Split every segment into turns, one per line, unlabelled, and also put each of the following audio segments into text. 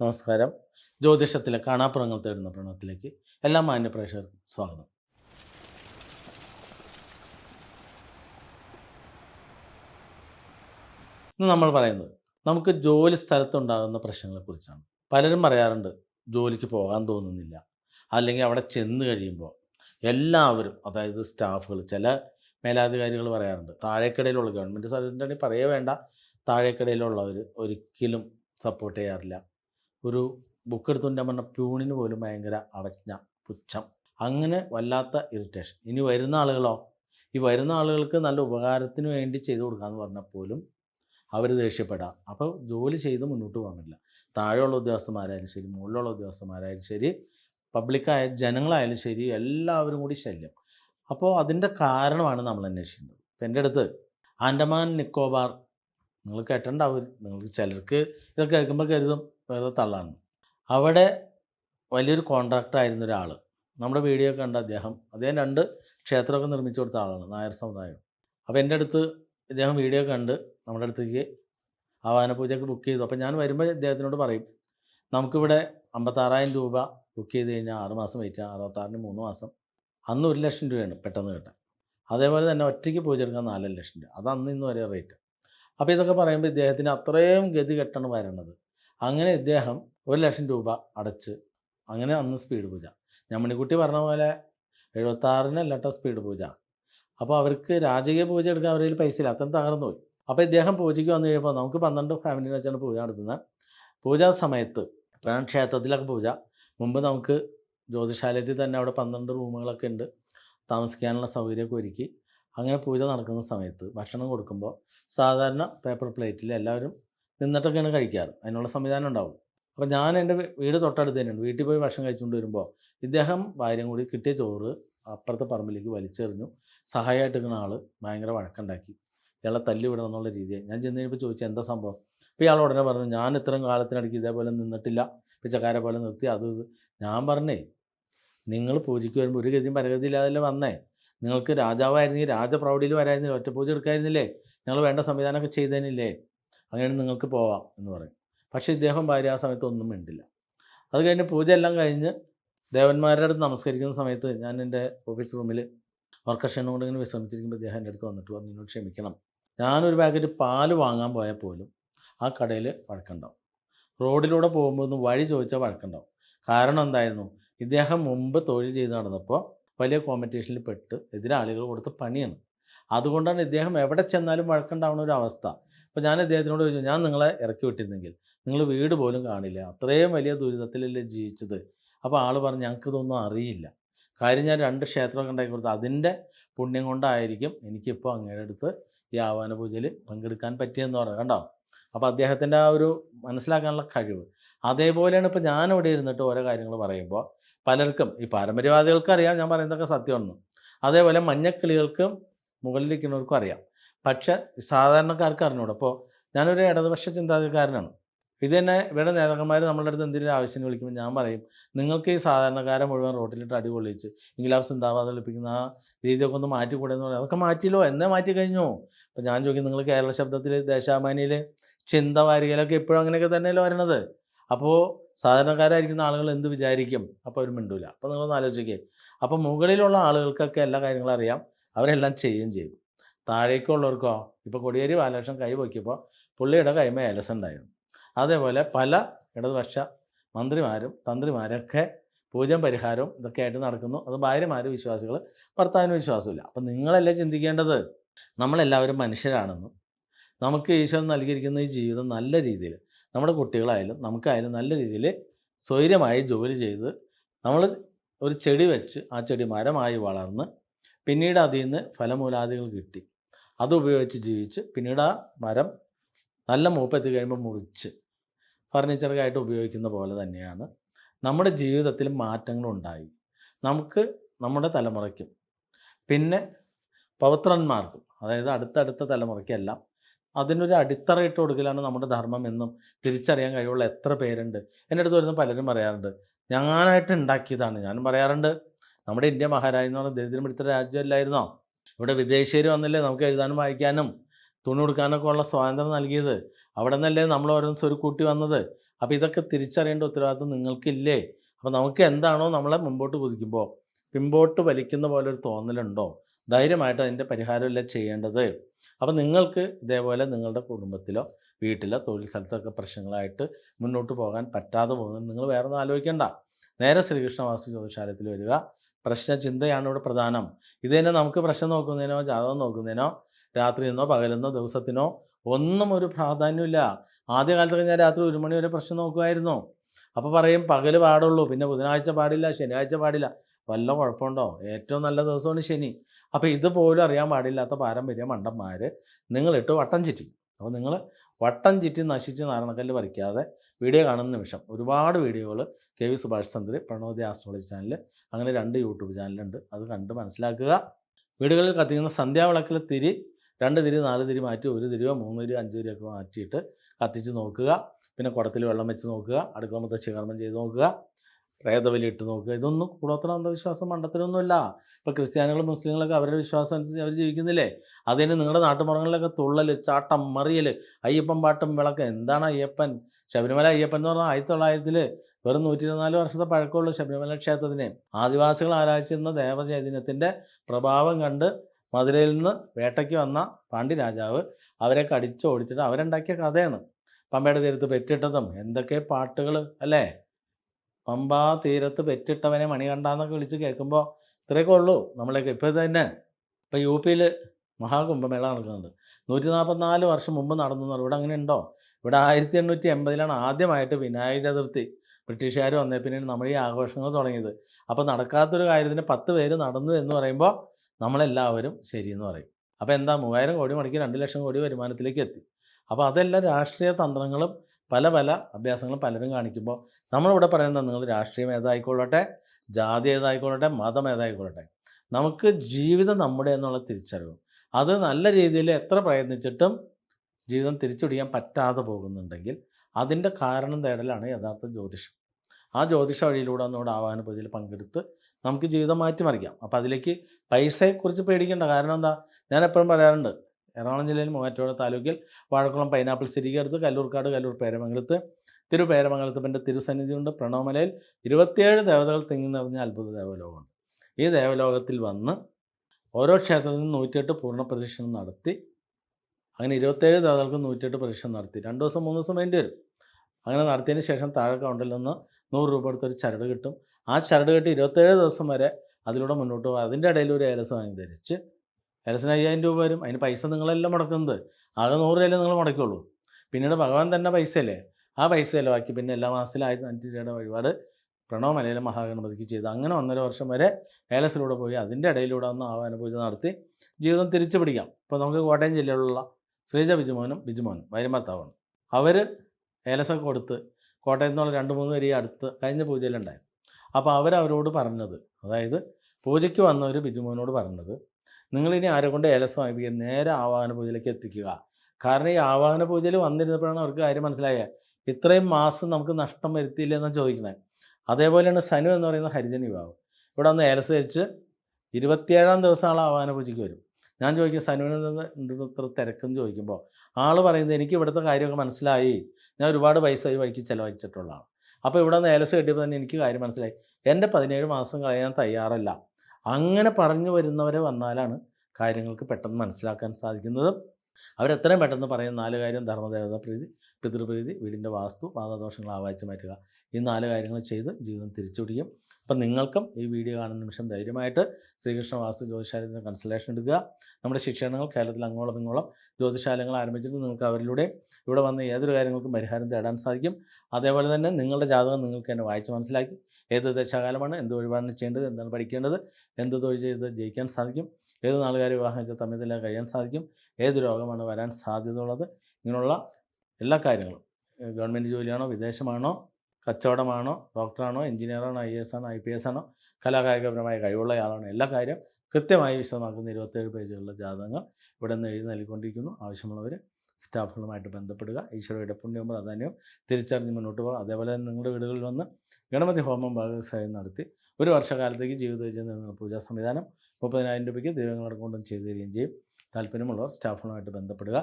നമസ്കാരം. ജ്യോതിഷത്തിലെ കാണാപ്പുറങ്ങൾ തേടുന്ന പ്രണവത്തിലേക്ക് എല്ലാ മാന്യ പ്രേക്ഷകർക്കും സ്വാഗതം. ഇന്ന് നമ്മൾ പറയുന്നത് നമുക്ക് ജോലി സ്ഥലത്തുണ്ടാകുന്ന പ്രശ്നങ്ങളെക്കുറിച്ചാണ്. പലരും പറയാറുണ്ട് ജോലിക്ക് പോകാൻ തോന്നുന്നില്ല. അല്ലെങ്കിൽ അവിടെ ചെന്ന് കഴിയുമ്പോൾ എല്ലാവരും അതായത് സ്റ്റാഫുകൾ ചില മേലാധികാരികൾ പറയാറുണ്ട് താഴേക്കിടയിലുള്ള ഗവൺമെന്റ് സർവീസിന്റെ പറയേ വേണ്ട താഴേക്കിടയിലുള്ളവർ ഒരിക്കലും സപ്പോർട്ട് ചെയ്യാറില്ല. ഒരു ബുക്ക് എടുത്തുകൊണ്ട് ഞാൻ പറഞ്ഞ പ്യൂണിന് പോലും ഭയങ്കര അവജ്ഞ പുച്ഛം. അങ്ങനെ വല്ലാത്ത ഇറിറ്റേഷൻ ഇനി വരുന്ന ആളുകളോ ഈ വരുന്ന ആളുകൾക്ക് നല്ല ഉപകാരത്തിന് വേണ്ടി ചെയ്തു കൊടുക്കാമെന്ന് പറഞ്ഞാൽ പോലും അവർ ദേഷ്യപ്പെടാം. അപ്പോൾ ജോലി ചെയ്ത് മുന്നോട്ട് പോകാനില്ല താഴെയുള്ള ഉദ്യോഗസ്ഥന്മാരായാലും ശരി മുകളിലുള്ള ഉദ്യോഗസ്ഥന്മാരായാലും ശരി പബ്ലിക്കായ ജനങ്ങളായാലും ശരി എല്ലാവരും കൂടി ശല്യം. അപ്പോൾ അതിന്റെ കാരണമാണ് നമ്മൾ അന്വേഷിക്കുന്നത് ഇപ്പം എന്റെ അടുത്ത് ആൻഡമാൻ നിക്കോബാർ നിങ്ങൾ കേട്ടിട്ടുണ്ടാവും. നിങ്ങൾക്ക് ചിലർക്ക് ഇതൊക്കെ കേൾക്കുമ്പോൾ കരുതും. വേറെ തള്ളാണ്. അവിടെ വലിയൊരു കോൺട്രാക്ടർ ആയിരുന്ന ഒരാൾ നമ്മുടെ വീഡിയോ കണ്ട അദ്ദേഹം അദ്ദേഹം രണ്ട് ക്ഷേത്രമൊക്കെ നിർമ്മിച്ചു കൊടുത്ത ആളാണ് നായർ സമുദായം. അപ്പോൾ എന്റെ അടുത്ത് ഇദ്ദേഹം വീഡിയോ കണ്ട് നമ്മുടെ അടുത്തേക്ക് ആവാന പൂജയ്ക്ക് ബുക്ക് ചെയ്തു. അപ്പോൾ ഞാൻ വരുമ്പോൾ ഇദ്ദേഹത്തിനോട് പറയും നമുക്കിവിടെ അമ്പത്താറായിരം രൂപ ബുക്ക് ചെയ്ത് കഴിഞ്ഞാൽ ആറ് മാസം വെയിറ്റ് ചെയ്യാം. അറുപത്താറിന് മൂന്ന് മാസം. അന്ന് ഒരു ലക്ഷം രൂപയാണ് പെട്ടെന്ന് കിട്ടാൻ. അതേപോലെ തന്നെ ഒറ്റയ്ക്ക് പൂജ എടുക്കാൻ നാലര ലക്ഷം രൂപ. അത് അന്ന് ഇന്ന് വരെ റേറ്റ് അപ്പോൾ ഇതൊക്കെ പറയുമ്പോൾ ഇദ്ദേഹത്തിന് അത്രയും ഗതി കെട്ടാണ് വരണത് അങ്ങനെ ഇദ്ദേഹം ഒരു ലക്ഷം രൂപ അടച്ച് അങ്ങനെ അന്ന് സ്പീഡ് പൂജ. ഞമ്മണിക്കുട്ടി പറഞ്ഞ പോലെ എഴുപത്താറിനല്ല കേട്ടോ സ്പീഡ് പൂജ. അപ്പോൾ അവർക്ക് രാജകീയ പൂജ എടുക്കാൻ അവരിൽ പൈസ ഇല്ല അത്തരം തകർന്നു പോയി. അപ്പോൾ ഇദ്ദേഹം പൂജയ്ക്ക് വന്നു കഴിയുമ്പോൾ നമുക്ക് പന്ത്രണ്ട് ഫാമിലി വെച്ചാണ് പൂജ നടത്തുന്നത് പൂജാ സമയത്ത് ഇപ്പോഴാണ് ക്ഷേത്രത്തിലൊക്കെ പൂജ. മുമ്പ് നമുക്ക് ജ്യോതിശാലയത്തിൽ തന്നെ അവിടെ പന്ത്രണ്ട് റൂമുകളൊക്കെ ഉണ്ട്. താമസിക്കാനുള്ള സൗകര്യമൊക്കെ ഒരുക്കി. അങ്ങനെ പൂജ നടക്കുന്ന സമയത്ത് ഭക്ഷണം കൊടുക്കുമ്പോൾ സാധാരണ പേപ്പർ പ്ലേറ്റിൽ എല്ലാവരും നിന്നിട്ടൊക്കെയാണ് കഴിക്കാറ്. അതിനുള്ള സംവിധാനം ഉണ്ടാവും. അപ്പോൾ ഞാൻ എന്റെ വീട് തൊട്ടടുത്ത് തന്നെയാണ് വീട്ടിൽ പോയി ഭക്ഷണം കഴിച്ചുകൊണ്ട് വരുമ്പോൾ ഇദ്ദേഹം ഭാര്യയും കൂടി കിട്ടിയ ചോറ് അപ്പുറത്തെ പറമ്പിലേക്ക് വലിച്ചെറിഞ്ഞു. സഹായമായിട്ട് നിൽക്കുന്ന ആൾ ഭയങ്കര വഴക്കുണ്ടാക്കി. ഇയാളെ തല്ലി വിടണം എന്നുള്ള രീതിയിൽ ഞാൻ ചെന്ന് കഴിഞ്ഞപ്പോൾ ചോദിച്ചു എന്താ സംഭവം? അപ്പോൾ ഇയാൾ ഉടനെ പറഞ്ഞു ഞാൻ ഇത്രയും കാലത്തിനിടയ്ക്ക് ഇതേപോലെ നിന്നിട്ടില്ല. പിച്ചക്കാരെ പോലെ നിർത്തി. അത് ഞാൻ പറഞ്ഞേ നിങ്ങൾ പൂജയ്ക്ക് വരുമ്പോൾ ഒരു ഗതിയും പരഗതിയില്ലാതല്ലേ വന്നേ? നിങ്ങൾക്ക് രാജാവായിരുന്നെങ്കിൽ രാജപ്രൗഢിയിൽ വരായിരുന്നില്ല? ഒറ്റ പൂജ എടുക്കായിരുന്നില്ലേ? ഞങ്ങൾ വേണ്ട സംവിധാനമൊക്കെ ചെയ്തേനില്ലേ? അങ്ങനെ നിങ്ങൾക്ക് പോവാം എന്ന് പറയും. പക്ഷേ ഇദ്ദേഹം ഭാര്യ ആ സമയത്ത് ഒന്നും മിണ്ടില്ല. അത് കഴിഞ്ഞ് പൂജ എല്ലാം കഴിഞ്ഞ് ദേവന്മാരുടെ അടുത്ത് നമസ്കരിക്കുന്ന സമയത്ത് ഞാൻ എന്റെ ഓഫീസ് റൂമിൽ വർക്കക്ഷണം കൊണ്ട് ഇങ്ങനെ വിശ്രമിച്ചിരിക്കുമ്പോൾ ഇദ്ദേഹം എന്റെ അടുത്ത് വന്നിട്ട് പറഞ്ഞു എന്നോട് ക്ഷമിക്കണം. ഞാനൊരു പാക്കറ്റ് പാൽ വാങ്ങാൻ പോയാൽ പോലും ആ കടയിൽ വഴക്കുണ്ടാവും. റോഡിലൂടെ പോകുമ്പോൾ ഒന്ന് വഴി ചോദിച്ചാൽ വഴക്കുണ്ടാവും. കാരണം എന്തായിരുന്നു? ഇദ്ദേഹം മുമ്പ് തൊഴിൽ ചെയ്ത് നടന്നപ്പോൾ വലിയ കോമ്പറ്റീഷനിൽ പെട്ട് എതിരാളികൾ കൊടുത്ത പണിയാണ്. അതുകൊണ്ടാണ് ഇദ്ദേഹം എവിടെ ചെന്നാലും വഴക്കുണ്ടാവുന്ന ഒരു അവസ്ഥ. അപ്പോൾ ഞാൻ അദ്ദേഹത്തിനോട് ചോദിച്ചു ഞാൻ നിങ്ങളെ ഇറക്കി വിട്ടിരുന്നെങ്കിൽ നിങ്ങൾ വീട് പോലും കാണില്ല അത്രയും വലിയ ദുരിതത്തിലല്ലേ ജീവിച്ചത്? അപ്പോൾ ആൾ പറഞ്ഞു ഞങ്ങൾക്കിതൊന്നും അറിയില്ല. കാര്യം ഞാൻ രണ്ട് ക്ഷേത്രമൊക്കെ ഉണ്ടാക്കി കൊടുത്തു. അതിന്റെ പുണ്യം കൊണ്ടായിരിക്കും എനിക്കിപ്പോൾ അങ്ങയുടെ അടുത്ത് ഈ ആഹ്വാന പൂജയിൽ പങ്കെടുക്കാൻ പറ്റിയെന്ന് പറഞ്ഞു. കണ്ടോ? അപ്പോൾ അദ്ദേഹത്തിന്റെ ആ ഒരു മനസ്സിലാക്കാനുള്ള കഴിവ്. അതേപോലെയാണ് ഇപ്പോൾ ഞാനിവിടെ ഇരുന്നിട്ട് ഓരോ കാര്യങ്ങൾ പറയുമ്പോൾ പലർക്കും ഈ പാരമ്പര്യവാദികൾക്ക് അറിയാം ഞാൻ പറയുന്നതൊക്കെ സത്യമാണെന്ന് അതേപോലെ മഞ്ഞക്കിളികൾക്കും മുകളിലിരിക്കുന്നവർക്കും അറിയാം. പക്ഷെ സാധാരണക്കാർക്ക് അറിഞ്ഞൂട. അപ്പോൾ ഞാനൊരു ഇടതുപക്ഷ ചിന്താഗതിക്കാരനാണ്. ഇത് തന്നെ ഇവിടെ നേതാക്കന്മാർ നമ്മളുടെ അടുത്ത് എന്തെങ്കിലും ആവശ്യത്തിന് വിളിക്കുമ്പോൾ ഞാൻ പറയും നിങ്ങൾക്ക് ഈ സാധാരണക്കാരെ മുഴുവൻ റോട്ടിലിട്ട് അടിപൊളിച്ച് ഇംഗ്ലാബ് സിന്താബാദ് കളിപ്പിക്കുന്ന ആ രീതിയൊക്കെ ഒന്ന് മാറ്റിക്കൂടെ എന്ന് പറയും. അതൊക്കെ മാറ്റിയില്ലോ എന്നേ മാറ്റി കഴിഞ്ഞു? അപ്പോൾ ഞാൻ ചോദിക്കും നിങ്ങൾ കേരള ശബ്ദത്തിൽ ദേശാഭിമാനിയിൽ ചിന്ത വാരികയിലൊക്കെ ഇപ്പോഴും അങ്ങനെയൊക്കെ തന്നെയല്ലോ വരണത്? അപ്പോൾ സാധാരണക്കാരായിരിക്കുന്ന ആളുകൾ എന്ത് വിചാരിക്കും? അപ്പോൾ അവർ മിണ്ടൂല. അപ്പോൾ നിങ്ങളൊന്ന് ആലോചിക്കേ. അപ്പോൾ മുകളിലുള്ള ആളുകൾക്കൊക്കെ എല്ലാ കാര്യങ്ങളും അറിയാം. അവരെല്ലാം ചെയ്യുകയും ചെയ്യും. താഴേക്കുള്ളവർക്കോ ഇപ്പോൾ കൊടിയേരി ബാലകൃഷ്ണൻ കൈ പൊക്കിയപ്പോൾ പുള്ളിയുടെ കൈമ ഏലസ് ഉണ്ടായിരുന്നു. അതേപോലെ പല ഇടതുപക്ഷ മന്ത്രിമാരും തന്ത്രിമാരൊക്കെ പൂജം പരിഹാരവും ഇതൊക്കെ ആയിട്ട് നടക്കുന്നു. അത് ഭാര്യമാർ വിശ്വാസികൾ ഭർത്താവിന് വിശ്വാസമില്ല. അപ്പം നിങ്ങളല്ലേ ചിന്തിക്കേണ്ടത്? നമ്മളെല്ലാവരും മനുഷ്യരാണെന്നും നമുക്ക് ഈശ്വരൻ നൽകിയിരിക്കുന്ന ഈ ജീവിതം നല്ല രീതിയിൽ നമ്മുടെ കുട്ടികളായാലും നമുക്കായാലും നല്ല രീതിയിൽ സ്വൈര്യമായി ജോലി ചെയ്ത് നമ്മൾ ഒരു ചെടി വെച്ച് ആ ചെടി മരമായി വളർന്ന് പിന്നീട് അതിൽ നിന്ന് ഫലമൂലാദികൾ കിട്ടി. അത് ഉപയോഗിച്ച് ജീവിച്ച് പിന്നീട് ആ മരം നല്ല മൂപ്പെത്തി കഴിയുമ്പോൾ മുറിച്ച് ഫർണിച്ചറൊക്കെ ഉപയോഗിക്കുന്ന പോലെ തന്നെയാണ് നമ്മുടെ ജീവിതത്തിൽ മാറ്റങ്ങളുണ്ടായി നമുക്ക് നമ്മുടെ തലമുറയ്ക്കും പിന്നെ പൗത്രന്മാർക്കും അതായത് അടുത്തടുത്ത തലമുറയ്ക്കെല്ലാം അതിനൊരു അടിത്തറ ഇട്ട് കൊടുക്കലാണ് നമ്മുടെ ധർമ്മം എന്നും തിരിച്ചറിയാൻ കഴിവുള്ള എത്ര പേരുണ്ട്. എന്റെ അടുത്ത് വരുന്ന പലരും പറയാറുണ്ട് ഞാനായിട്ട് ഉണ്ടാക്കിയതാണ്. ഞാനും പറയാറുണ്ട് നമ്മുടെ ഇന്ത്യ മഹാരാജ്യം എന്ന് പറഞ്ഞാൽ ദരിദ്രം പിടിച്ച രാജ്യമല്ലായിരുന്നോ? ഇവിടെ വിദേശീയർ വന്നല്ലേ നമുക്ക് എഴുതാനും വായിക്കാനും തുണി കൊടുക്കാനൊക്കെ ഉള്ള സ്വാതന്ത്ര്യം നൽകിയത്. അവിടെ നിന്നല്ലേ നമ്മൾ ഓരോന്ന് കൂട്ടി വന്നത്. അപ്പോൾ ഇതൊക്കെ തിരിച്ചറിയേണ്ട ഉത്തരവാദിത്വം നിങ്ങൾക്കില്ലേ? അപ്പോൾ നമുക്ക് എന്താണോ നമ്മളെ മുമ്പോട്ട് കുതിക്കുമ്പോൾ പിമ്പോട്ട് വലിക്കുന്ന പോലെ ഒരു തോന്നലുണ്ടോ? ധൈര്യമായിട്ട് അതിന്റെ പരിഹാരമല്ല ചെയ്യേണ്ടത്? അപ്പോൾ നിങ്ങൾക്ക് ഇതേപോലെ നിങ്ങളുടെ കുടുംബത്തിലോ വീട്ടിലോ തൊഴിൽ സ്ഥലത്തൊക്കെ പ്രശ്നങ്ങളായിട്ട് മുന്നോട്ട് പോകാൻ പറ്റാതെ പോകുന്നത് നിങ്ങൾ വേറെ ഒന്നും ആലോചിക്കേണ്ട. നേരെ ശ്രീകൃഷ്ണ ജ്യോതിശാലയത്തിൽ വരിക. പ്രശ്ന ചിന്തയാണ് ഇവിടെ പ്രധാനം. ഇത് തന്നെ നമുക്ക് പ്രശ്നം നോക്കുന്നതിനോ ജാതകം നോക്കുന്നതിനോ രാത്രി നിന്നോ പകലെന്നോ ദിവസത്തിനോ ഒന്നും ഒരു പ്രാധാന്യമില്ല ആദ്യ ഞാൻ രാത്രി ഒരു മണി വരെ പ്രശ്നം നോക്കുമായിരുന്നു. അപ്പോൾ പറയും പകൽ പാടുള്ളൂ പിന്നെ ബുധനാഴ്ച പാടില്ല ശനിയാഴ്ച പാടില്ല. വല്ല കുഴപ്പമുണ്ടോ? ഏറ്റവും നല്ല ദിവസമാണ് ശനി. അപ്പോൾ ഇതുപോലും അറിയാൻ പാടില്ലാത്ത പാരമ്പര്യ മണ്ടന്മാർ നിങ്ങളിട്ട് വട്ടം ചുറ്റി. അപ്പോൾ നിങ്ങൾ വട്ടം ചുറ്റി നശിച്ച് നാരണക്കല്ല് പറിക്കാതെ വീഡിയോ കാണുന്ന നിമിഷം ഒരുപാട് വീഡിയോകൾ K V Subhash Chandra Pranodi astrology channel അങ്ങനെ രണ്ട് യൂട്യൂബ് ചാനലുണ്ട്. അത് കണ്ട് മനസ്സിലാക്കുക. വീടുകളിൽ കത്തിക്കുന്ന സന്ധ്യാവിളക്കിൽ തിരി രണ്ട് തിരി നാല് തിരി മാറ്റി ഒരു തിരിയോ മൂന്ന് തിരിയോ അഞ്ച് തിരിയോ ഒക്കെ മാറ്റിയിട്ട് കത്തിച്ച് നോക്കുക. പിന്നെ കുടത്തിൽ വെള്ളം വെച്ച് നോക്കുക. അടുക്കള മൊത്തം ശിഖർമ്മം ചെയ്ത് നോക്കുക. പ്രേതബലി ഇട്ട് നോക്കുക. ഇതൊന്നും കൂടോത്ര അന്ധവിശ്വാസം മണ്ടത്തിലൊന്നുമില്ല ഇപ്പോൾ ക്രിസ്ത്യാനികളും മുസ്ലിങ്ങളൊക്കെ അവരുടെ വിശ്വാസം അനുസരിച്ച് അവർ ജീവിക്കുന്നില്ലേ? അതിന് നിങ്ങളുടെ നാട്ടുപുറങ്ങളിലൊക്കെ തുള്ളൽ ചാട്ടം മറിയൽ അയ്യപ്പൻ പാട്ടും വിളക്ക്. എന്താണ് അയ്യപ്പൻ? ശബരിമല അയ്യപ്പൻ എന്ന് പറഞ്ഞാൽ ആയിരത്തി തൊള്ളായിരത്തിൽ വെറും നൂറ്റി ഇരുപത്തിനാല് വർഷത്തെ പഴക്കമുള്ള ശബരിമല ക്ഷേത്രത്തിനെയും ആദിവാസികൾ ആരാധിച്ചിരുന്ന ദേവചൈതന്യത്തിന്റെ പ്രഭാവം കണ്ട് മധുരയിൽ നിന്ന് വേട്ടയ്ക്ക് വന്ന പാണ്ഡ്യ രാജാവ് അവരെ കടിച്ചോടിച്ചിട്ട് അവരുണ്ടാക്കിയ കഥയാണ്. പമ്പയുടെ തീരത്ത് പെറ്റിട്ടതും എന്തൊക്കെ പാട്ടുകൾ അല്ലേ? പമ്പാ തീരത്ത് പെറ്റിട്ടവനെ മണികണ്ടെന്നൊക്കെ വിളിച്ച് കേൾക്കുമ്പോൾ ഇത്രയൊക്കെ ഉള്ളൂ നമ്മളൊക്കെ. ഇപ്പോൾ തന്നെ. ഇപ്പോൾ യു പിയിൽ മഹാകുംഭമേള നടക്കുന്നുണ്ട്. നൂറ്റി നാൽപ്പത്തിനാല് വർഷം മുമ്പ് നടന്നു. ഇവിടെ അങ്ങനെ ഉണ്ടോ? ഇവിടെ ആയിരത്തി എണ്ണൂറ്റി എൺപതിലാണ് ആദ്യമായിട്ട് വിനായക ചതുർത്ഥി. ബ്രിട്ടീഷുകാർ വന്നേ പിന്നീട് നമ്മൾ ഈ ആഘോഷങ്ങൾ തുടങ്ങിയത്. അപ്പോൾ നടക്കാത്തൊരു കാര്യത്തിന് പത്ത് പേര് നടന്നു എന്ന് പറയുമ്പോൾ നമ്മളെല്ലാവരും ശരിയെന്ന് പറയും. അപ്പോൾ എന്താ മൂവായിരം കോടി മണിക്ക് രണ്ട് ലക്ഷം കോടി വരുമാനത്തിലേക്ക് എത്തി. അപ്പോൾ അതെല്ലാം രാഷ്ട്രീയ തന്ത്രങ്ങളും പല പല അഭ്യാസങ്ങളും പലരും കാണിക്കുമ്പോൾ നമ്മളിവിടെ പറയുന്നത് നിങ്ങൾ രാഷ്ട്രീയം ഏതായിക്കൊള്ളട്ടെ ജാതി ഏതായിക്കൊള്ളട്ടെ മതം ഏതായിക്കൊള്ളട്ടെ. നമുക്ക് ജീവിതം നമ്മുടെ എന്നുള്ള തിരിച്ചറിവ്. അത് നല്ല രീതിയിൽ എത്ര പ്രയത്നിച്ചിട്ടും ജീവിതം തിരിച്ചുപിടിക്കാൻ പറ്റാതെ പോകുന്നുണ്ടെങ്കിൽ അതിന്റെ കാരണം തേടലാണ് യഥാർത്ഥ ജ്യോതിഷം. ആ ജ്യോതിഷ വഴിയിലൂടെ ഒന്നുകൂടെ ആവാഹന പൂജയിൽ പങ്കെടുത്ത് നമുക്ക് ജീവിതം മാറ്റിമറിക്കാം. അപ്പോൾ അതിലേക്ക് പൈസയെക്കുറിച്ച് പേടിക്കേണ്ട. കാരണം എന്താ? ഞാൻ എപ്പോഴും പറയാറുണ്ട് എറണാകുളം ജില്ലയിൽ മൂവാറ്റുപുഴ താലൂക്കിൽ വാഴക്കുളം പൈനാപ്പിൾ സ്ഥിരീകരിച്ച് കല്ലൂർക്കാട് കല്ലൂർ പേരമംഗലത്ത് തിരുപേരമംഗലത്തപ്പന്റെ തിരുസന്നിധിയുണ്ട്. പ്രണവമലയിൽ ഇരുപത്തിയേഴ് ദേവതകൾ തിങ്ങി നിറഞ്ഞ അത്ഭുത ദേവലോകമുണ്ട്. ഈ ദേവലോകത്തിൽ വന്ന് ഓരോ ക്ഷേത്രത്തിൽ നിന്ന് നൂറ്റിയെട്ട് പൂർണ പ്രദക്ഷിണം നടത്തി അങ്ങനെ ഇരുപത്തേഴ് ദേവതകൾക്ക് നൂറ്റിയെട്ട് പ്രദക്ഷിണം നടത്തി. രണ്ട് ദിവസം മൂന്ന് ദിവസം വേണ്ടി വരും. അങ്ങനെ നടത്തിയതിന് ശേഷം താഴെ കൗണ്ടിൽ നിന്ന് നൂറ് രൂപ കൊടുത്തൊരു ചരട് കിട്ടും. ആ ചരട് കെട്ടി ഇരുപത്തേഴ് ദിവസം വരെ അതിലൂടെ മുന്നോട്ട് പോകും. അതിന്റെ ഇടയിൽ ഒരു ഏലസ് വാങ്ങി ധരിച്ച് ഏലസിന് അയ്യായിരം രൂപ വരും. അതിന് പൈസ നിങ്ങളെല്ലാം മുടക്കുന്നത്? ആകെ നൂറ് രൂപയിലേ നിങ്ങൾ മുടക്കുള്ളൂ. പിന്നീട് ഭഗവാൻ തന്നെ പൈസയല്ലേ? ആ പൈസ ചിലവാക്കി പിന്നെ എല്ലാ മാസത്തിലും ആയിരത്തി അഞ്ച് രൂപയുടെ വഴിപാട് പ്രണവ് മലയിലെ മഹാഗണപതിക്ക് ചെയ്തു അങ്ങനെ ഒന്നര വർഷം വരെ ഏലസിലൂടെ പോയി അതിന്റെ ഇടയിലൂടെ ഒന്ന് ആഹ്വാന പൂജ നടത്തി ജീവിതം തിരിച്ചു പിടിക്കാം. ഇപ്പോൾ നമുക്ക് കോട്ടയം ജില്ലയിലുള്ള ശ്രീജ ബിജുമോനും ബിജുമോനും വൈരമർത്താവാണ് അവർ ഏലസൊക്കെ കൊടുത്ത് കോട്ടയത്ത് നിന്നുള്ള രണ്ട് മൂന്ന് പേര് അടുത്ത് കഴിഞ്ഞ പൂജയിലുണ്ടായി. അപ്പോൾ അവരവരോട് പറഞ്ഞത് അതായത് പൂജയ്ക്ക് വന്നവർ ബിജുമോനോട് പറഞ്ഞത് നിങ്ങളിനി ആരെ കൊണ്ട് ഏലസം വാങ്ങിപ്പിക്കുക നേരെ ആവാഹന പൂജയിലേക്ക് എത്തിക്കുക. കാരണം ഈ ആവാഹന പൂജയിൽ വന്നിരുന്നപ്പോഴാണ് അവർക്ക് കാര്യം മനസ്സിലായത് ഇത്രയും മാസം നമുക്ക് നഷ്ടം വരുത്തിയില്ല എന്നാണ് ചോദിക്കുന്നത് അതേപോലെയാണ് സനു എന്ന് പറയുന്ന ഹരിജൻ വിവാഹം ഇവിടെ വന്ന് ഏലസ് വെച്ച് ഇരുപത്തിയേഴാം ദിവസം ആൾ ആവാഹന പൂജയ്ക്ക് വരും. ഞാൻ ചോദിക്കും സനുവിന് ഇത്ര തിരക്കെന്ന് ചോദിക്കുമ്പോൾ ആൾ പറയുന്നത് എനിക്ക് ഇവിടുത്തെ കാര്യമൊക്കെ മനസ്സിലായി. ഞാൻ ഒരുപാട് പൈസ ഈ വഴിക്ക് ചിലവഴിച്ചിട്ടുള്ളതാണ്. അപ്പോൾ ഇവിടെ നിന്ന് ഏലസ് കിട്ടിയപ്പോൾ തന്നെ എനിക്ക് കാര്യം മനസ്സിലായി. എന്റെ പതിനേഴ് മാസം കളയാൻ തയ്യാറല്ല. അങ്ങനെ പറഞ്ഞു വരുന്നവരെ വന്നാലാണ് കാര്യങ്ങൾക്ക് പെട്ടെന്ന് മനസ്സിലാക്കാൻ സാധിക്കുന്നത്. അവരെത്രയും പെട്ടെന്ന് പറയുന്ന നാല് കാര്യം ധർമ്മദേവത പ്രീതി. പിതൃപ്രീതി വീടിന്റെ വാസ്തു പാദദോഷങ്ങൾ ആവാഹിച്ച് മാറ്റുക. ഈ നാല് കാര്യങ്ങൾ ചെയ്ത് ജീവിതം തിരിച്ചുപിടിക്കും. അപ്പം നിങ്ങൾക്കും ഈ വീഡിയോ കാണുന്ന നിമിഷം ധൈര്യമായിട്ട് ശ്രീകൃഷ്ണ വാസ്തു ജ്യോതിശാലയത്തിന് കൺസൾട്ടേഷൻ എടുക്കുക. നമ്മുടെ ശിക്ഷണങ്ങൾ കേരളത്തിൽ അങ്ങോളം ഇങ്ങോളം ജ്യോതിശാലങ്ങൾ ആരംഭിച്ചിട്ട് നിങ്ങൾക്ക് അവരിലൂടെ ഇവിടെ വന്ന് ഏതൊരു കാര്യങ്ങൾക്കും പരിഹാരം തേടാൻ സാധിക്കും. അതേപോലെ തന്നെ നിങ്ങളുടെ ജാതകം നിങ്ങൾക്ക് തന്നെ വായിച്ച് മനസ്സിലാക്കി. ഏത് ദശാകാലമാണ് എന്ത് ഒഴിവാണ് ചെയ്യേണ്ടത് എന്താണ് പഠിക്കേണ്ടത് എന്ത് തൊഴിൽ ചെയ്ത് ജയിക്കാൻ സാധിക്കും ഏത് നാളുകാർ വിവാഹം ചെയ്ത തമ്മിൽ കഴിയാൻ സാധിക്കും ഏത് രോഗമാണ് വരാൻ സാധ്യതയുള്ളത് ഇങ്ങനെയുള്ള എല്ലാ കാര്യങ്ങളും. ഗവൺമെന്റ് ജോലിയാണോ വിദേശമാണോ കച്ചവടമാണോ ഡോക്ടറാണോ എഞ്ചിനീയറാണോ ഐ എസ് ആണോ ഐ പി എസ് ആണോ കലാകായികപരമായ കഴിവുള്ളയാളാണോ എല്ലാ കാര്യവും കൃത്യമായി വിശദമാക്കുന്ന ഇരുപത്തേഴ് പേജുകളുടെ ജാതകങ്ങൾ ഇവിടെ നിന്ന് എഴുതി നൽകിക്കൊണ്ടിരിക്കുന്നു. ആവശ്യമുള്ളവർ സ്റ്റാഫുകളുമായിട്ട് ബന്ധപ്പെടുക. ഈശ്വരയുടെ പുണ്യവും പ്രാധാന്യവും തിരിച്ചറിഞ്ഞ് മുന്നോട്ട് പോകുക അതേപോലെ തന്നെ നിങ്ങളുടെ വീടുകളിൽ വന്ന് ഗണപതി ഹോമം ഭാഗസായം നടത്തി ഒരു വർഷകാലത്തേക്ക് ജീവിത വിജയം നേടുന്ന പൂജാ സംവിധാനം മുപ്പതിനായിരം രൂപയ്ക്ക് ദൈവങ്ങളെ കൊണ്ടും ചെയ്തു തരികയും ചെയ്യും. താല്പര്യമുള്ളവർ സ്റ്റാഫുകളുമായിട്ട് ബന്ധപ്പെടുക.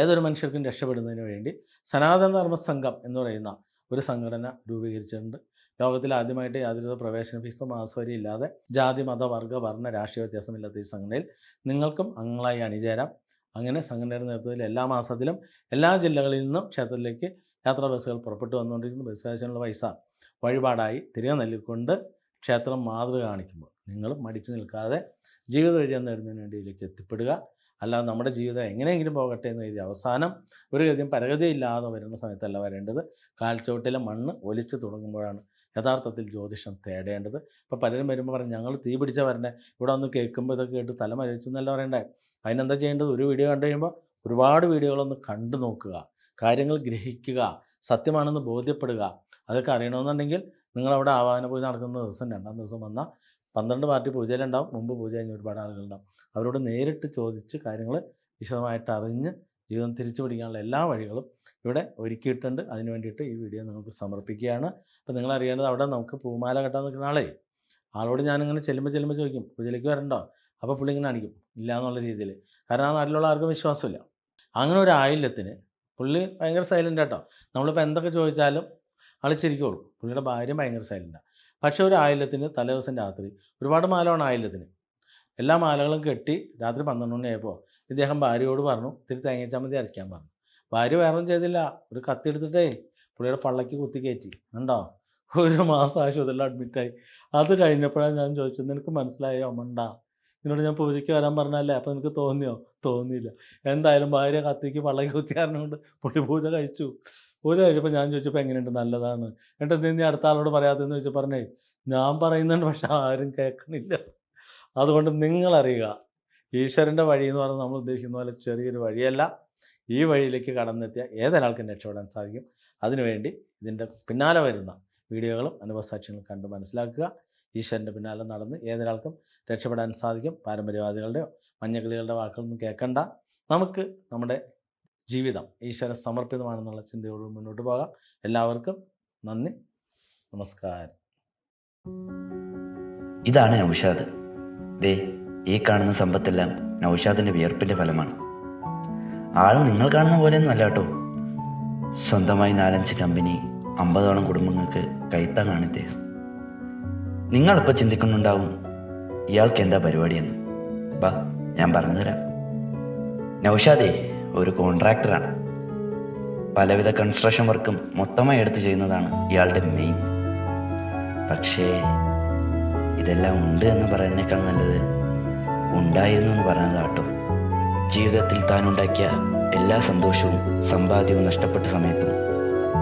ഏതൊരു മനുഷ്യർക്കും രക്ഷപ്പെടുന്നതിന് വേണ്ടി സനാതന ധർമ്മ സംഘം എന്ന് പറയുന്ന ഒരു സംഘടന രൂപീകരിച്ചിട്ടുണ്ട്. ലോകത്തിൽ ആദ്യമായിട്ട് യാതൊരു പ്രവേശന ഫീസോ മാസവരി ഇല്ലാതെ ജാതി മത വർഗ വർണ രാഷ്ട്രീയ വ്യത്യാസമില്ലാത്ത ഈ സംഘടനയിൽ നിങ്ങൾക്കും അംഗങ്ങളായി അണിചേരാം. അങ്ങനെ സംഘടനയുടെ നേതൃത്വത്തിൽ എല്ലാ മാസത്തിലും എല്ലാ ജില്ലകളിൽ നിന്നും ക്ഷേത്രത്തിലേക്ക് യാത്രാ ബസ്സുകൾ പുറപ്പെട്ടു വന്നുകൊണ്ടിരിക്കുന്ന. ബസ് പൈസ വഴിപാടായി തിരികെ നൽകിക്കൊണ്ട് ക്ഷേത്രം മാതൃക കാണിക്കുമ്പോൾ നിങ്ങൾ മടിച്ചു നിൽക്കാതെ ജീവിത വിജയം നേടുന്നതിന് വേണ്ടിയിലേക്ക് എത്തിപ്പെടുക. അല്ലാതെ നമ്മുടെ ജീവിതം എങ്ങനെയെങ്കിലും പോകട്ടെ എന്ന് കരുതി അവസാനം ഒരു ഗതിയും പരഗതിയില്ലാതെ വരുന്ന സമയത്തല്ല വരേണ്ടത്. കാൽച്ചുവട്ടിലെ മണ്ണ് ഒലിച്ചു തുടങ്ങുമ്പോഴാണ് യഥാർത്ഥത്തിൽ ജ്യോതിഷം തേടേണ്ടത്. ഇപ്പോൾ പലരും വരുമ്പോൾ പറഞ്ഞു ഞങ്ങൾ തീ പിടിച്ച വരണ്ടേ? ഇവിടെ ഒന്ന് കേൾക്കുമ്പോൾ ഇതൊക്കെ കേട്ട് തല മരവിച്ചു എന്നല്ല പറയണ്ടേ? അതിനെന്താ ചെയ്യേണ്ടത്? ഒരു വീഡിയോ കണ്ടു കഴിയുമ്പോൾ ഒരുപാട് വീഡിയോകളൊന്ന് കണ്ടു നോക്കുക. കാര്യങ്ങൾ ഗ്രഹിക്കുക. സത്യമാണെന്ന് ബോധ്യപ്പെടുക. അതൊക്കെ അറിയണമെന്നുണ്ടെങ്കിൽ നിങ്ങളവിടെ ആവാഹന പൂജ നടക്കുന്ന ദിവസം രണ്ടാം ദിവസം വന്നാൽ പന്ത്രണ്ട് പാർട്ടി പൂജയിലുണ്ടാവും. മുമ്പ് പൂജ കഴിഞ്ഞ് ഒരുപാട് ആളുകളുണ്ടാവും. അവരോട് നേരിട്ട് ചോദിച്ച് കാര്യങ്ങൾ വിശദമായിട്ട് അറിഞ്ഞ് ജീവിതം തിരിച്ചു പിടിക്കാനുള്ള എല്ലാ വഴികളും ഇവിടെ ഒരുക്കിയിട്ടുണ്ട്. അതിന് വേണ്ടിയിട്ട് ഈ വീഡിയോ നിങ്ങൾക്ക് സമർപ്പിക്കുകയാണ്. അപ്പോൾ നിങ്ങൾ അറിയേണ്ടത് അവിടെ നമുക്ക് പൂമാല കെട്ടാൻ നിൽക്കുന്ന ആളെ ആളോട് ഞാനിങ്ങനെ ചെല്ലുമ്പോൾ ചെല്ലുമ്പോൾ ചോദിക്കും പൂജയിലേക്ക് വരണ്ടോ? അപ്പോൾ പുള്ളി ഇങ്ങനെ അടിക്കും ഇല്ല എന്നുള്ള രീതിയിൽ കാരണം ആ നാട്ടിലുള്ള ആർക്കും വിശ്വാസമില്ല. അങ്ങനെ ഒരു ആയില്യത്തിന് പുള്ളി ഭയങ്കര സൈലന്റ് ആട്ടോ. നമ്മളിപ്പോൾ എന്തൊക്കെ ചോദിച്ചാലും അളിച്ചിരിക്കുള്ളൂ ചിരിക്കുള്ളൂ പുള്ളിയുടെ ഭാര്യ ഭയങ്കര സൈലന്റാണ് പക്ഷേ ഒരു ആയില്യത്തിന് തലേ ദിവസം രാത്രി ഒരുപാട് മാലമാണ് ആയില്യത്തിന്. എല്ലാ മാലകളും കെട്ടി രാത്രി പന്ത്രണ്ട് മണിയായപ്പോൾ ഇദ്ദേഹം ഭാര്യയോട് പറഞ്ഞു ഇത്തിരി തേങ്ങച്ചമ്മന്തി അരയ്ക്കാൻ പറഞ്ഞു. ഭാര്യ വേറൊന്നും ചെയ്തില്ല. ഒരു കത്തി എടുത്തിട്ടേ പുള്ളിയുടെ പള്ളക്ക് കുത്തി കയറ്റി. ഉണ്ടോ ഒരു മാസം ആശുപത്രിയിൽ അഡ്മിറ്റായി അത് കഴിഞ്ഞപ്പോഴാണ് ഞാൻ ചോദിച്ചു നിനക്ക് മനസ്സിലായോ മണ്ട? നിന്നോട് ഞാൻ പൂജയ്ക്ക് വരാൻ പറഞ്ഞല്ലേ അപ്പോൾ നിനക്ക് തോന്നിയോ? തോന്നിയില്ല. എന്തായാലും ഭാര്യ കത്തിക്ക് പള്ളക്ക് കുത്തി കാരണമുണ്ട് പുള്ളി പൂജ കഴിച്ചു. പൂജ കഴിച്ചപ്പോൾ ഞാൻ ചോദിച്ചപ്പോൾ എങ്ങനെയുണ്ട്? നല്ലതാണ്. എന്നിട്ട് നീ നീ അടുത്ത ആളോട് പറയാത്തതെന്ന് ചോദിച്ചാൽ പറഞ്ഞേ ഞാൻ പറയുന്നുണ്ട് പക്ഷെ ആരും കേൾക്കണില്ല. അതുകൊണ്ട് നിങ്ങളറിയുക ഈശ്വരന്റെ വഴി എന്ന് പറഞ്ഞാൽ നമ്മൾ ഉദ്ദേശിക്കുന്ന പോലെ ചെറിയൊരു വഴിയല്ല. ഈ വഴിയിലേക്ക് കടന്നെത്തിയ ഏതൊരാൾക്കും രക്ഷപ്പെടാൻ സാധിക്കും. അതിനുവേണ്ടി ഇതിന്റെ പിന്നാലെ വരുന്ന വീഡിയോകളും അനുഭവസാക്ഷ്യങ്ങളും കണ്ട് മനസ്സിലാക്കുക. ഈശ്വരന്റെ പിന്നാലെ നടന്ന് ഏതൊരാൾക്കും രക്ഷപ്പെടാൻ സാധിക്കും. പാരമ്പര്യവാദികളുടെയോ മഞ്ഞക്കിളികളുടെ വാക്കുകളൊന്നും കേൾക്കണ്ട. നമുക്ക് നമ്മുടെ ജീവിതം ഈശ്വര സമർപ്പിതമാണെന്നുള്ള ചിന്തയോട് മുന്നോട്ട് പോകാം. എല്ലാവർക്കും നന്ദി. നമസ്കാരം.
ഇതാണ് നൗഷാദ്. ദേ ഈ കാണുന്ന സമ്പത്തെല്ലാം നൗഷാദിന്റെ വിയർപ്പിന്റെ ഫലമാണ്. ആൾ നിങ്ങൾ കാണുന്ന പോലെയൊന്നും അല്ല കേട്ടോ. സ്വന്തമായി നാലഞ്ച് കമ്പനി അമ്പതോളം കുടുംബങ്ങൾക്ക് കൈത്താങ്ങാണ് ഇദ്ദേഹം. നിങ്ങളിപ്പോൾ ചിന്തിക്കുന്നുണ്ടാവും ഇയാൾക്ക് എന്താ പരിപാടിയെന്ന്. ബാ ഞാൻ പറഞ്ഞുതരാം നൗഷാദേ ഒരു കോൺട്രാക്ടറാണ്. പലവിധ കൺസ്ട്രക്ഷൻ വർക്കും മൊത്തമായി എടുത്തു ചെയ്യുന്നതാണ് ഇയാളുടെ മെയിൻ പക്ഷേ ഇതെല്ലാം ഉണ്ട് എന്ന് പറയുന്നതിനേക്കാൾ നല്ലത് ഉണ്ടായിരുന്നു എന്ന് പറയുന്നതാട്ടോ ജീവിതത്തിൽ താൻ ഉണ്ടാക്കിയ എല്ലാ സന്തോഷവും സമ്പാദ്യവും നഷ്ടപ്പെട്ട സമയത്തും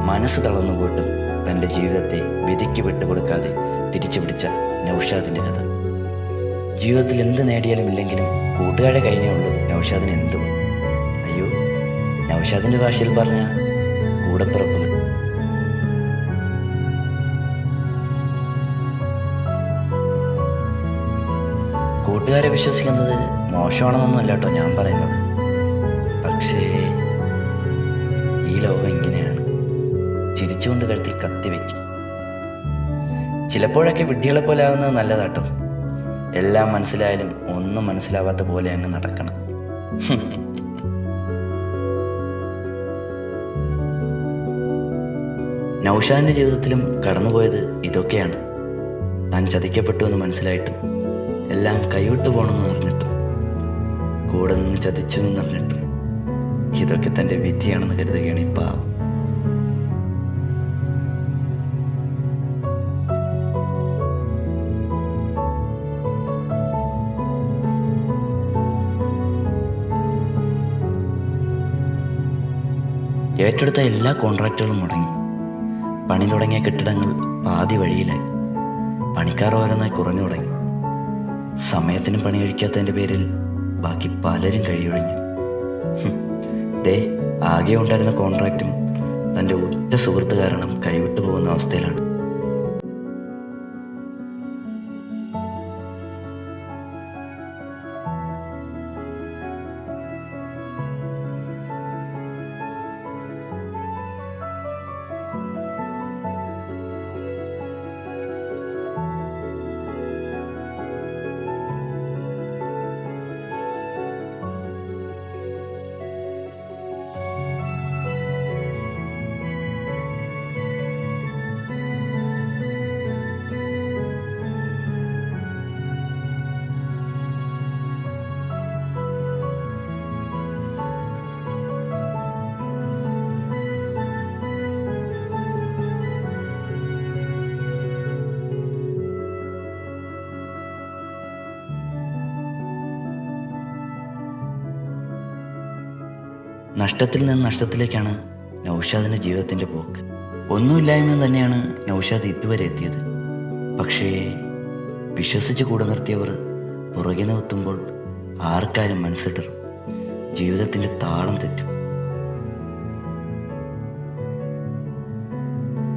മനസ്സ് തളർന്നു പോയിട്ടും തന്റെ ജീവിതത്തെ വിധിക്ക് വിട്ടുകൊടുക്കാതെ തിരിച്ചു പിടിച്ച നൗഷാദിന്റെ കഥ. ജീവിതത്തിൽ എന്ത് നേടിയാലും ഇല്ലെങ്കിലും കൂട്ടുകാരെ കഴിഞ്ഞേ ഉള്ളൂ നൗഷാദിന് എന്തും. അയ്യോ നൗഷാദിന്റെ ഭാഷയിൽ പറഞ്ഞ കൂടപ്പിറപ്പുകൾ കൂട്ടുകാരെ വിശ്വസിക്കുന്നത് മോശമാണെന്നൊന്നുമല്ല കേട്ടോ ഞാൻ പറയുന്നത്. പക്ഷേ ഈ ലോകം ഇങ്ങനെയാണ്. ചിരിച്ചുകൊണ്ട് കഴുത്തിൽ കത്തി വയ്ക്കും ചിലപ്പോഴൊക്കെ വിഡ്ഢികളെ പോലെ ആവുന്നത് നല്ലതാട്ടോ എല്ലാം മനസ്സിലായാലും ഒന്നും മനസ്സിലാവാത്ത പോലെ അങ്ങ് നടക്കണം. നൗഷാന്റെ ജീവിതത്തിലും കടന്നുപോയത് ഇതൊക്കെയാണ്. താൻ ചതിക്കപ്പെട്ടു എന്ന് മനസ്സിലായിട്ടും എല്ലാം കൈവിട്ടു പോകണമെന്ന് പറഞ്ഞിട്ടും. കൂടെ നിന്ന് ചതിച്ചു എന്ന് പറഞ്ഞിട്ടും. ഇതൊക്കെ തന്റെ വിധിയാണെന്ന് കരുതുകയാണ് ഈ പാവം. ഏറ്റെടുത്ത എല്ലാ കോൺട്രാക്റ്റുകളും മുടങ്ങി. പണി തുടങ്ങിയ കെട്ടിടങ്ങൾ പാതി വഴിയിലായി. പണിക്കാർ ഓരോന്നായി കുറഞ്ഞു തുടങ്ങി. സമയത്തിന് പണി കഴിക്കാത്തതിന്റെ പേരിൽ ബാക്കി പലരും കഴിയൊഴിഞ്ഞു ദേ ആകെ ഉണ്ടായിരുന്ന കോൺട്രാക്റ്റും തന്റെ ഉറ്റ സുഹൃത്ത് കാരണം കൈവിട്ടു പോകുന്ന അവസ്ഥയിലാണ്. നഷ്ടത്തിൽ നിന്ന് നഷ്ടത്തിലേക്കാണ് നൗഷാദിന്റെ ജീവിതത്തിന്റെ പോക്ക്. ഒന്നുമില്ലായ്മ തന്നെയാണ് നൗഷാദ് ഇതുവരെ എത്തിയത്. പക്ഷേ വിശ്വസിച്ച് കൂടെ നിർത്തിയവർ പുറകെ നിർത്തുമ്പോൾ ആർക്കാരും മനസ്സിടറും ജീവിതത്തിന്റെ താളം തെറ്റും.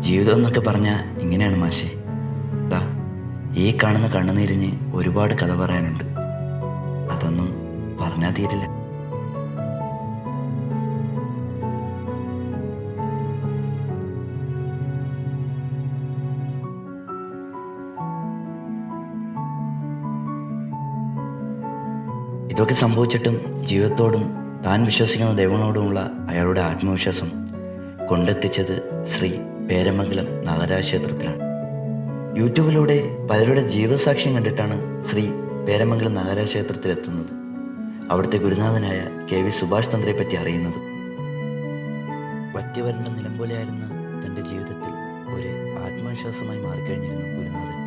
ജീവിതം എന്നൊക്കെ പറഞ്ഞാൽ ഇങ്ങനെയാണ് മാഷേ. ദാ ഈ കാണുന്ന കണ്ണുനീരിന് ഒരുപാട് കഥ പറയാനുണ്ട്. അതൊന്നും പറഞ്ഞാൽ തീരില്ല. ഇതൊക്കെ സംഭവിച്ചിട്ടും ജീവിതത്തോടും താൻ വിശ്വസിക്കുന്ന ദൈവങ്ങളോടുമുള്ള അയാളുടെ ആത്മവിശ്വാസം കൊണ്ടെത്തിച്ചത് ശ്രീ പേരമംഗലം നാഗരാജ ക്ഷേത്രത്തിലാണ് യൂട്യൂബിലൂടെ പലരുടെ ജീവിതസാക്ഷ്യം കണ്ടിട്ടാണ് ശ്രീ പേരമംഗലം എത്തുന്നത് അവിടുത്തെ ഗുരുനാഥനായ കെ വി സുഭാഷ് തന്ത്രയെ പറ്റി അറിയുന്നത്. പറ്റിയവരുടെ നിലം പോലെയായിരുന്ന തന്റെ ജീവിതത്തിൽ ഒരു ആത്മവിശ്വാസമായി മാറിക്കഴിഞ്ഞിരുന്നു ഗുരുനാഥൻ.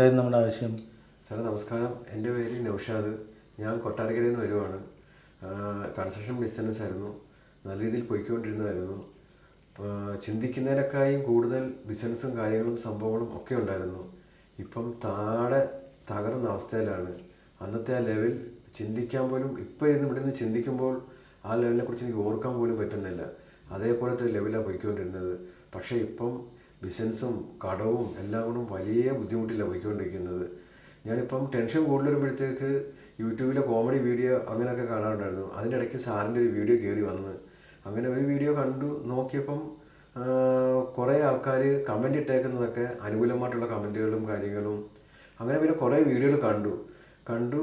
എന്തായിരുന്നു നമ്മുടെ ആവശ്യം?
സാർ നമസ്കാരം. എന്റെ പേര് നൗഷാദ്. ഞാൻ കൊട്ടാരക്കരയിൽ നിന്ന് വരുവാണ്. കൺസ്ട്രക്ഷൻ ബിസിനസ് ആയിരുന്നു. നല്ല രീതിയിൽ പോയിക്കൊണ്ടിരുന്നതായിരുന്നു. ആ, ചിന്തിക്കുന്നതിനേക്കാളും കൂടുതൽ ബിസിനസ്സും കാര്യങ്ങളും സംഭവങ്ങളും ഒക്കെ ഉണ്ടായിരുന്നു. ഇപ്പം താഴെ തകർന്ന അവസ്ഥയിലാണ്. അന്നത്തെ ആ ലെവൽ ചിന്തിക്കാൻ പോലും ഇപ്പോൾ ഇരുന്ന് ഇവിടെ നിന്ന് ചിന്തിക്കുമ്പോൾ ആ ലെവലിനെ കുറിച്ച് എനിക്ക് ഓർക്കാൻ പോലും പറ്റുന്നില്ല. അതേപോലത്തെ ലെവലാണ് പോയിക്കൊണ്ടിരുന്നത്. പക്ഷേ ഇപ്പം ബിസിനസ്സും കടവും എല്ലാം കൊണ്ടും വലിയ ബുദ്ധിമുട്ടിലാണ് പോയിക്കൊണ്ടിരിക്കുന്നത്. ഞാനിപ്പം ടെൻഷൻ കൂടുതൽ വരുമ്പോഴത്തേക്ക് യൂട്യൂബിലെ കോമഡി വീഡിയോ അങ്ങനെയൊക്കെ കാണാറുണ്ടായിരുന്നു. അതിന്റെ ഇടയ്ക്ക് സാറിന്റെ ഒരു വീഡിയോ കയറി വന്ന്. അങ്ങനെ ഒരു വീഡിയോ കണ്ടു നോക്കിയപ്പം കുറേ ആൾക്കാർ കമന്റ് ഇട്ടേക്കുന്നതൊക്കെ അനുകൂലമായിട്ടുള്ള കമന്റുകളും കാര്യങ്ങളും അങ്ങനെ പിന്നെ കുറേ വീഡിയോകൾ കണ്ടു. കണ്ടു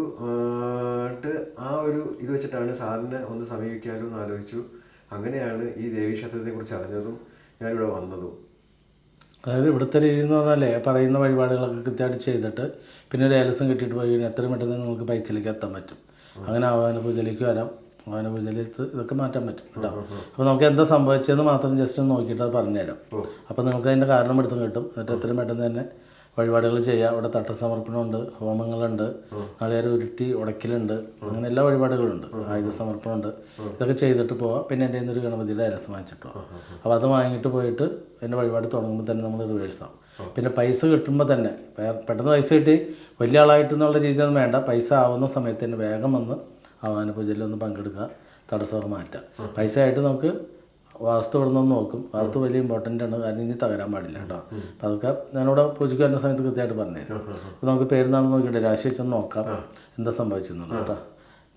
ആ ഒരു ഇത് വെച്ചിട്ടാണ് സാറിനെ ഒന്ന് സമീപിക്കാമല്ലോ എന്ന് ആലോചിച്ചു. അങ്ങനെയാണ് ഈ ദേവീക്ഷേത്രത്തെക്കുറിച്ച് അറിഞ്ഞതും ഞാനിവിടെ വന്നതും.
അതായത് ഇവിടുത്തെ രീതി എന്ന് പറഞ്ഞാലേ പറയുന്ന വഴിപാടുകളൊക്കെ കൃത്യമായിട്ട് ചെയ്തിട്ട് പിന്നെ ഒരു ഏലസം കിട്ടിയിട്ട് പോയി കഴിഞ്ഞാൽ എത്രയും പെട്ടെന്ന് നിങ്ങൾക്ക് പൈസയിലേക്ക് എത്താൻ പറ്റും. അങ്ങനെ ആവാന പൂജയിലേക്ക് വരാം. ആവാന പൂജയിലേക്ക് ഇതൊക്കെ മാറ്റാൻ പറ്റും കേട്ടോ. അപ്പോൾ നമുക്ക് എന്താ സംഭവിച്ചതെന്ന് മാത്രം ജസ്റ്റ് ഒന്ന് നോക്കിയിട്ട് അത് പറഞ്ഞുതരാം. അപ്പോൾ നിങ്ങൾക്ക് അതിന്റെ കാരണം എടുത്തും കിട്ടും. എന്നിട്ട് എത്രയും പെട്ടെന്ന് തന്നെ വഴിപാടുകൾ ചെയ്യാം. ഇവിടെ തട്ടസമർപ്പണമുണ്ട് ഹോമങ്ങളുണ്ട് നാളികേരം ഉരുട്ടി ഉടക്കലുണ്ട്. അങ്ങനെ എല്ലാ വഴിപാടുകളുണ്ട്. ആയുധ സമർപ്പണമുണ്ട്. ഇതൊക്കെ ചെയ്തിട്ട് പോവാം. പിന്നെ എന്റെ ഒരു ഗണപതിയുടെ അരസം വാങ്ങിച്ചിട്ടു. അപ്പോൾ അത് വാങ്ങിയിട്ട് പോയിട്ട് എന്റെ വഴിപാട് തുടങ്ങുമ്പോൾ തന്നെ നമ്മൾ റിവേഴ്സ് ആവും. പിന്നെ പൈസ കിട്ടുമ്പോൾ തന്നെ പെട്ടെന്ന് പൈസ കിട്ടി. വലിയ ആളായിട്ട് എന്നുള്ള രീതിയൊന്നും വേണ്ട. പൈസ ആവുന്ന സമയത്ത് തന്നെ വേഗം വന്ന് ആവാന പൂജയിൽ ഒന്ന് പങ്കെടുക്കുക. തടസ്സമൊക്കെ മാറ്റാം പൈസ ആയിട്ട് നമുക്ക് വാസ്തു ഇവിടെ നിന്ന് നോക്കും. വാസ്തു വലിയ ഇമ്പോർട്ടന്റ് ആണ്. കാരണം ഇനി തകരാൻ പാടില്ല കേട്ടോ. അപ്പം അതൊക്കെ ഞാനിവിടെ പൂജയ്ക്ക് വരുന്ന സമയത്ത് കൃത്യമായിട്ട് പറഞ്ഞുതരും. അപ്പോൾ നമുക്ക് പേരുന്നാണെന്ന് നോക്കിയിട്ട് രാശി വെച്ചൊന്ന് നോക്കാം. എന്താ സംഭവിച്ചെന്നുള്ളത് കേട്ടോ.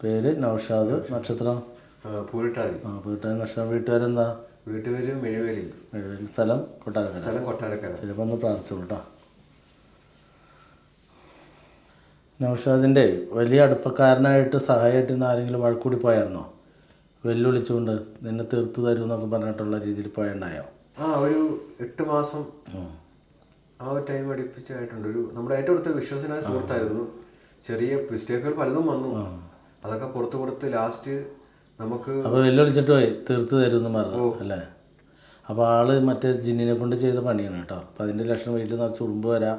പേര് നൗഷാദ് നക്ഷത്രം.
ആ, പൂരിട്ടാതി.
ആ പൂരിട്ടാതി നക്ഷത്രം. വീട്ടുകാരെന്താ
വീട്ടുപേര് മെഴുവേലി
മെഴുവേലി സ്ഥലം കൊട്ടാരക്കര.
സ്ഥലം കൊട്ടാരക്കര.
ചിലപ്പോൾ ഒന്ന് പ്രാർത്ഥിച്ചോളൂ കേട്ടോ നൗഷാദിന്റെ വലിയ അടുപ്പക്കാരനായിട്ട് സഹായമായിട്ട് ഇന്ന് ആരെങ്കിലും വഴക്കൂടി പോയായിരുന്നോ? വെല്ലുവിളിച്ചുകൊണ്ട് നിന്നെ തീർത്ത് തരും എന്നൊക്കെ പറഞ്ഞിട്ടുള്ള രീതിയിൽ പോയുണ്ടായോ?
ആ ഒരു എട്ട് മാസം ആ. ഒരു ടൈം അടുപ്പിച്ചായിട്ടുണ്ട്. ഒരു നമ്മുടെ ഏറ്റവും അടുത്ത വിശ്വസനായ സുഹൃത്തായിരുന്നു. ചെറിയ മിസ്റ്റേക്കുകൾ പലതും വന്നു. അതൊക്കെ പുറത്ത് കൊടുത്ത് ലാസ്റ്റ് നമുക്ക്
അപ്പോൾ വെല്ലുവിളിച്ചിട്ട് പോയി തീർത്ത് തരുമെന്ന് പറഞ്ഞു അല്ലേ? അപ്പോൾ ആൾ മറ്റേ ജിന്നിനെ കൊണ്ട് ചെയ്ത പണിയാണ് കേട്ടോ. അപ്പോൾ അതിന്റെ ലക്ഷണം വീട്ടിൽ നിന്ന് ചുറുമ്പ് വരാം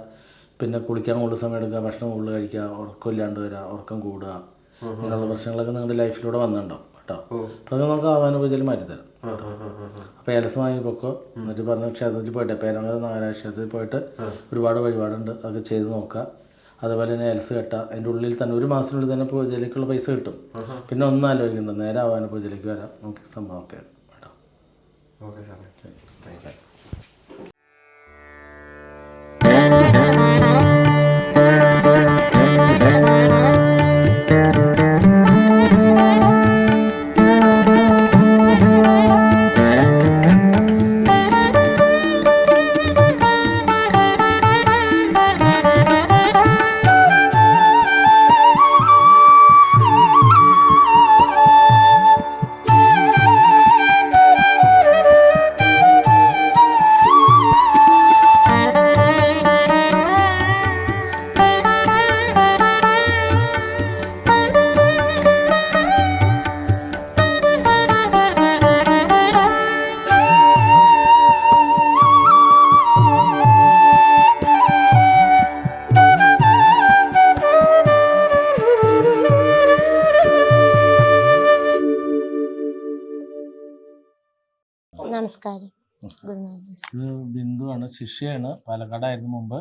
പിന്നെ കുളിക്കാൻ കൂടുതൽ സമയം എടുക്കുക ഭക്ഷണം കൂടുതൽ കഴിക്കുക ഉറക്കമില്ലാണ്ട് വരിക ഉറക്കം കൂടുക ഇങ്ങനെയുള്ള പ്രശ്നങ്ങളൊക്കെ നിങ്ങളുടെ ലൈഫിലൂടെ വന്നിട്ടുണ്ടാവും കേട്ടോ. അപ്പോൾ നമുക്ക് ആവാന പൂജയിൽ മാറ്റിത്തരാം
അപ്പൊ.
അപ്പോൾ ഏലസം വാങ്ങി പൊക്കോ എന്നിട്ട് പറഞ്ഞ ക്ഷേത്രത്തിൽ പോയിട്ട് പേരങ്ങ നാരായ ക്ഷേത്രത്തിൽ പോയിട്ട് ഒരുപാട് വഴിപാടുണ്ട് അതൊക്കെ ചെയ്ത് നോക്കുക അതുപോലെ തന്നെ ഏലസ് കെട്ടുക അതിന്റെ ഉള്ളിൽ തന്നെ ഒരു മാസത്തിനുള്ളിൽ തന്നെ പൂജയിലേക്കുള്ള പൈസ കിട്ടും. പിന്നെ ഒന്നും ആലോചിക്കണ്ട നേരെ ആവാന പൂജയിലേക്ക് വരാം. നമുക്ക് സംഭവമൊക്കെ കേട്ടോ.
ഓക്കെ സാറേ.
നമസ്കാരം.
ബിന്ദുവാണ് ശിഷ്യയാണ്. പാലക്കാടായിരുന്നു മുമ്പ്.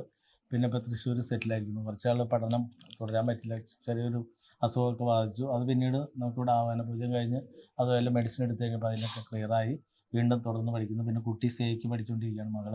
പിന്നെ ഇപ്പോൾ തൃശ്ശൂർ സെറ്റിലായിരിക്കുന്നു കുറച്ചാൾ പഠനം തുടരാൻ പറ്റില്ല. ചെറിയൊരു അസുഖമൊക്കെ ബാധിച്ചു. അത് പിന്നീട് നമുക്കിവിടെ ആവാന പൂജം കഴിഞ്ഞ് അതുപോലെ മെഡിസിൻ എടുത്തു കഴിഞ്ഞപ്പോൾ അതിനൊക്കെ ക്ലിയറായി വീണ്ടും തുടർന്ന് പഠിക്കുന്നു. പിന്നെ കുട്ടി സേക്ക് പഠിച്ചുകൊണ്ടിരിക്കുകയാണ് മകൾ.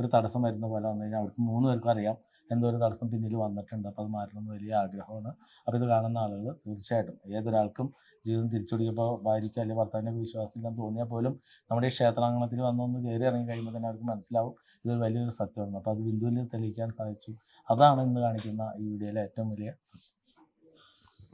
ഒരു തടസ്സം വരുന്ന പോലെ വന്നു കഴിഞ്ഞാൽ അവർക്ക് മൂന്ന് പേർക്കും അറിയാം എന്തോ ഒരു തടസ്സം പിന്നിൽ വന്നിട്ടുണ്ട്. അപ്പോൾ അത് മാറ്റണമെന്ന് വലിയ ആഗ്രഹമാണ്. അപ്പോൾ ഇത് കാണുന്ന ആളുകൾ തീർച്ചയായിട്ടും ഏതൊരാൾക്കും ജീവിതം തിരിച്ചുപിടിക്കുമ്പോൾ ഭാര്യയ്ക്ക് അല്ലെങ്കിൽ ഭർത്താവിന്റെ വിശ്വാസമില്ലെന്ന് തോന്നിയാൽ പോലും നമ്മുടെ ഈ ക്ഷേത്രാങ്കണത്തിൽ വന്നൊന്ന് കയറി ഇറങ്ങി കഴിയുമ്പോൾ തന്നെ അവർക്ക് മനസ്സിലാവും ഇത് വലിയൊരു സത്യമാണ്. അപ്പോൾ അത് ബിന്ദുവിൽ തെളിയിക്കാൻ സാധിച്ചു. അതാണ് ഇന്ന് കാണിക്കുന്ന ഈ വീഡിയോയിലെ ഏറ്റവും വലിയ സത്യം.